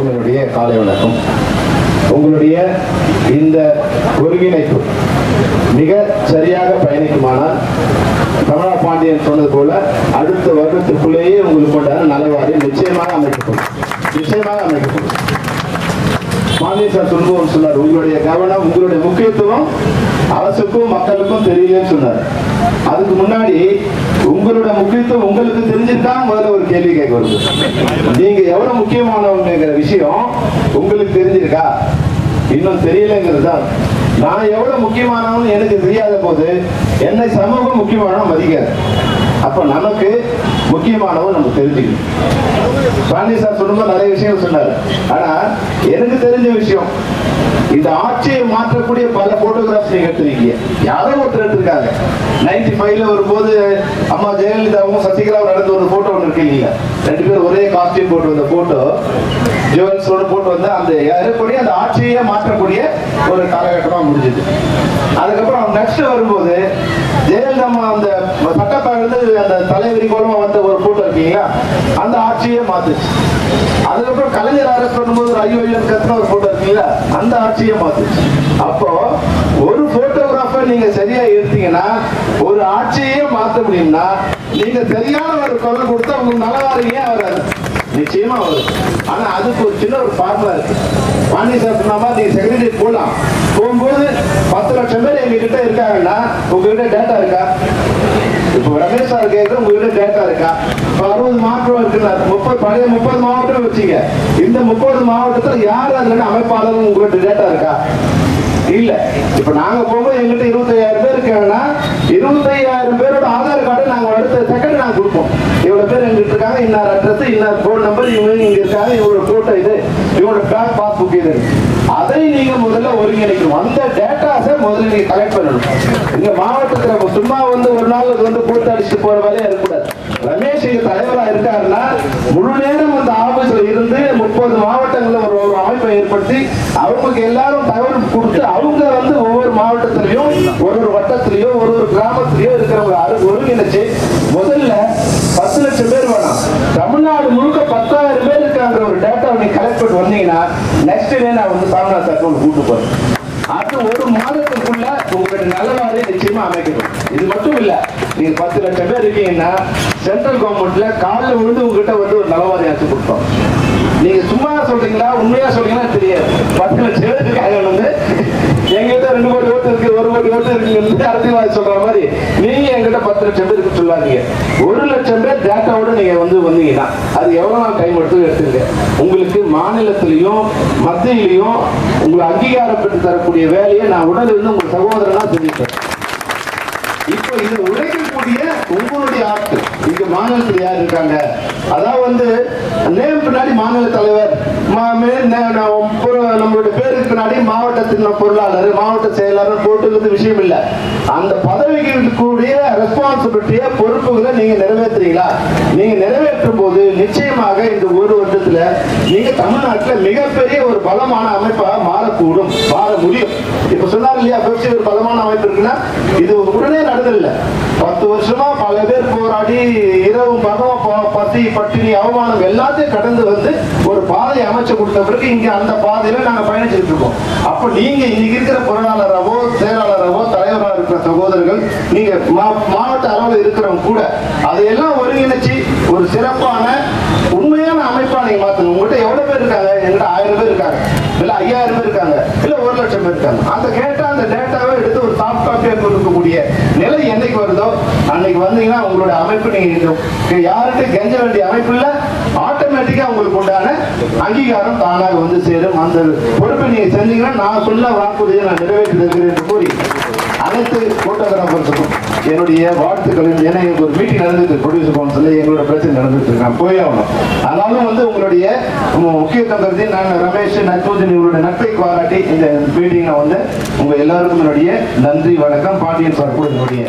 என்னுடைய காலை வணக்கம். உங்களுடைய இந்த ஒருங்கிணைப்பு மிக சரியாக பயணிக்குமானால் தமிழா பாண்டியன் சொன்னது போல அடுத்த வருடத்துக்குள்ளேயே உங்களுக்கு கொண்டாட நலவாரி நிச்சயமாக அமைக்கப்படும். நிச்சயமாக அமைக்கப்படும். பாண்டியன் சார் சொல்லுவோம் சொன்னார் உங்களுடைய கவனம் உங்களுடைய முக்கியத்துவம் அரசுக்கும் மக்களுக்கும் தெரியலன்னு சொன்னார். அதுக்கு முன்னாடி உங்களோட முக்கியத்துவம் உங்களுக்கு தெரிஞ்சிருக்கா முதல்ல ஒரு கேள்வி கேட்க வருது. நீங்க எவ்வளவு முக்கியமானவங்கிற விஷயம் உங்களுக்கு தெரிஞ்சிருக்கா? இன்னும் தெரியலங்கிறது தான். நான் எவ்வளவு முக்கியமானவன் எனக்கு தெரியாத போது என்னை சமூகம் முக்கியமானவன் மதிக்காது. அப்ப நமக்கு முக்கியமானவன் நமக்கு தெரிஞ்சுக்கணும். பழனி சார் சொல்லும்போது நிறைய விஷயம் சொன்னார். ஆனா எனக்கு தெரிஞ்ச விஷயம் இந்த ஆட்சியை மாற்றக்கூடிய பல போட்டோகிராஃப் நீங்க யாரோ ஒருத்தர் எடுத்திருக்காங்க. நைன்டி ஃபைவ்ல வரும்போது அம்மா ஜெயலலிதாவும் சசிகலாவும் நடந்த ஒரு போட்டோ ஒன்று இருக்கு இல்லையா? ரெண்டு பேரும் ஒரே காஸ்டியூம் போட்டு வந்த போட்டோ ஜுவல்ஸோட போட்டு வந்த அந்த இருக்கக்கூடிய அந்த ஆட்சியை மாற்றக்கூடிய ஒரு காலகட்டமாக முடிஞ்சது. அதுக்கப்புறம் நெக்ஸ்ட் வரும்போது ஜெயலலிதா அந்த சட்டப்பேரவை அந்த தலைவரி மூலமா வந்த ஒரு போட்டோ இருக்கீங்களா? அந்த ஆட்சியே மாத்துச்சு. அதுக்கப்புறம் கலைஞர் அரசு பண்ணும்போது ஒரு ஐயோ ஐயோ கத்துன ஒரு போட்டோ இருக்கீங்களா? அந்த ஆட்சியே மாத்துச்சு. அப்போ ஒரு போட்டோகிராஃபர் நீங்க சரியா எடுத்தீங்கன்னா ஒரு ஆட்சியே மாத்த முடியும்னா நீங்க சரியான ஒரு குரல் கொடுத்தா உங்களுக்கு நலவாரியே வராது? நிச்சயமா வரும். ஆனா அதுக்கு ஒரு சின்ன ஒரு ஃபார்முலா இருக்கு. பாண்டி சார் மாதிரி நீங்க செக்ரட்டரி போடலாம் போகும்போது பத்து லட்சம் பேர் எங்க கிட்ட இருக்காங்கன்னா உங்ககிட்ட டேட்டா இருக்கா? இப்போ ரமேஷ் சார் கேட்குற உங்ககிட்ட டேட்டா இருக்கா? இப்போ அறுபது மாவட்டம் இருக்குல்ல முப்பது பழைய முப்பது மாவட்டம் வச்சுங்க இந்த முப்பது மாவட்டத்தில் யார் அதுல அமைப்பாளர் உங்ககிட்ட டேட்டா இருக்கா இல்லை இப்போ நாங்கள் போகும்போது எங்கிட்ட இருபத்தையாயிரம் பேர் இருக்காங்கன்னா இருபத்தையாயிரம் பேரோட ஆதார் கார்டு நாங்க அடுத்த செகண்ட் நாங்க கொடுப்போம் இவ்வளவு பேர் எங்கிட்ட இருக்காங்க இன்னார் அட்ரஸ் இன்னார் போன் நம்பர் இவங்க இங்க இருக்காங்க இவங்களோட போட்டோ இது இவங்களோட பேங்க் பாஸ்புக் இது. அதை நீங்க முதல்ல ஒருங்கிணைக்கணும். அந்த டேட்டாஸை முதல்ல நீங்க கலெக்ட் பண்ணணும். இங்க மாவட்டத்துல நம்ம சும்மா வந்து ஒரு நாள் வந்து போட்டு அடிச்சுட்டு போற வேலையா இருக்கக்கூடாது. ரமேஷ் இங்க தலைவரா இருக்காருன்னா முழு நேரம் அந்த ஆபீஸ்ல இருந்து முப்பது மாவட்டங்கள்ல ஒரு ஒரு அமைப்பை ஏற்படுத்தி அவங்களுக்கு எல்லாரும் தகவல் கொடுத்து அவங்க வந்து ஒவ்வொரு மாவட்டத்திலையும் ஒரு ஒரு வட்டத்திலையும் ஒரு ஒரு கிராமத்திலையும் இருக்கிறவங்க அரு- ஒருங்கிணைச்சு முதல்ல பத்து லட்சம் பேர் வேணாம் தமிழ்நாடு முழுக்க பத்தாயிரம் பேர் இருக்காங்கிற ஒரு டேட்டா நீங்க கலெக்ட் பண்ணி வந்தீங்கன்னா நெக்ஸ்ட் டே நான் வந்து சாமிநாத் சார் கூட்டு போறேன். அது ஒரு மாதத்துக்குள்ள உங்களுக்கு மாதிரி நிச்சயமா அமைக்கணும் இது மட்டும் இல்ல நீங்க பத்து லட்சம் பேர் இருக்கீங்கன்னா சென்ட்ரல் கவர்மெண்ட்ல காலில் விழுந்து உங்ககிட்ட வந்து ஒரு நலவாரியாச்சு கொடுத்தோம் சும்மா சொல்றீங்களா? உண்மையா சொல்றீங்களா? தெரியாது. பத்து லட்சம் பேர் வந்து எங்கிட்ட ரெண்டு கோடி ஓட்டு இருக்கு ஒரு கோடி ஓட்டு இருக்கு அரசியல்வாதி சொல்ற மாதிரி நீங்க எங்கிட்ட பத்து லட்சம் பேருக்கு சொல்லாதீங்க. ஒரு லட்சம் பேர் டேட்டாவோட நீங்க வந்து வந்தீங்கன்னா அது எவ்வளவு நாள் டைம் எடுத்து எடுத்துங்க. உங்களுக்கு மாநிலத்திலையும் மத்தியிலையும் உங்களை அங்கீகாரம் பெற்று தரக்கூடிய வேலையை நான் உடல் இருந்து உங்க சகோதரனா தெரிவிப்பேன் இப்போ இது உழைக்கக்கூடிய உங்களுடைய ஆட்கள் மாநிலத்தில் யார் இருக்காங்க. அதான் வந்து நேம் பின்னாடி மாநில தலைவர் நம்மளுடைய பேருக்கு பின்னாடி மாவட்டத்தின் பொருளாளர் மாவட்ட செயலாளர் போட்டுக்கிறது விஷயம் இல்ல. அந்த பதவிக்கு கூடிய ரெஸ்பான்சிபிலிட்டிய பொறுப்புகளை நீங்க நிறைவேற்றுறீங்களா? நீங்க நிறைவேற்றும் போது நிச்சயமாக இந்த ஒரு வருடத்துல நீங்க தமிழ்நாட்டுல மிகப்பெரிய ஒரு பலமான அமைப்பாக மாறக்கூடும் மாற முடியும். இப்ப சொன்னார் இல்லையா பெப்சி ஒரு பலமான அமைப்பு இருக்குன்னா இது உடனே நடந்ததில்லை. பத்து வருஷமா பல பேர் போராடி இரவு பதவ பசி பட்டினி அவமானம் எல்லாத்தையும் கடந்து வந்து ஒரு பாதையை அமைச்சு கொடுத்த பிறகு இங்க அந்த பாதையில நாங்க பயணிச்சுட்டு இருக்கோம். அப்ப நீங்க இன்னைக்கு இருக்கிற பொருளாளராகவோ செயலாளராகவோ தலைவராக இருக்கிற சகோதரர்கள் நீங்க மா- மாவட்ட அளவில் இருக்கிறவங்க கூட அதையெல்லாம் ஒருங்கிணைச்சு ஒரு சிறப்பான உண்மையான அமைப்பா நீங்க மாத்தணும். உங்ககிட்ட எவ்வளவு பேர் இருக்காங்க? எங்கிட்ட ஆயிரம் பேர் இருக்காங்க. இல்ல ஐயாயிரம் பேர் இருக்காங்க. இல்ல ஒரு லட்சம் பேர் இருக்காங்க. அந்த கேட்டா அந்த டேட்டாவை எடுத்து ஒரு சாஃப்ட் கொடுக்கக்கூடிய நிலை என்னைக்கு வருதோ அன்னைக்கு வந்தீங்கன்னா உங்களோட அமைப்பு நீங்க யாருக்கு கெஞ்ச வேண்டிய அமைப்பு இல்ல ஆட்டோமேட்டிக்கா உங்களுக்கு உண்டான அங்கீகாரம் தானாக வந்து சேரும். அந்த பொறுப்பை நீங்க செஞ்சீங்கன்னா நான் சொல்ல வாக்குறுதியை நான் நிறைவேற்றி தருகிறேன் என்று கூறி அனைத்து கூட்டத்தரப்பு என்னுடைய வாழ்த்துக்கள் ஏன்னா எனக்கு ஒரு மீட்டிங் நடந்துட்டு ப்ரொடியூசர் கவுன்சில் எங்களோட பிரச்சனை நடந்துட்டு இருக்கான் போய் ஆகணும். ஆனாலும் வந்து உங்களுடைய முக்கிய முக்கியத்துவம் கருதி நான் ரமேஷ் நட்பூஜன் இவருடைய நட்பை பாராட்டி இந்த மீட்டிங் வந்து உங்க எல்லாருக்கும் என்னுடைய நன்றி வணக்கம். பாண்டியன் சார் கூட என்னுடைய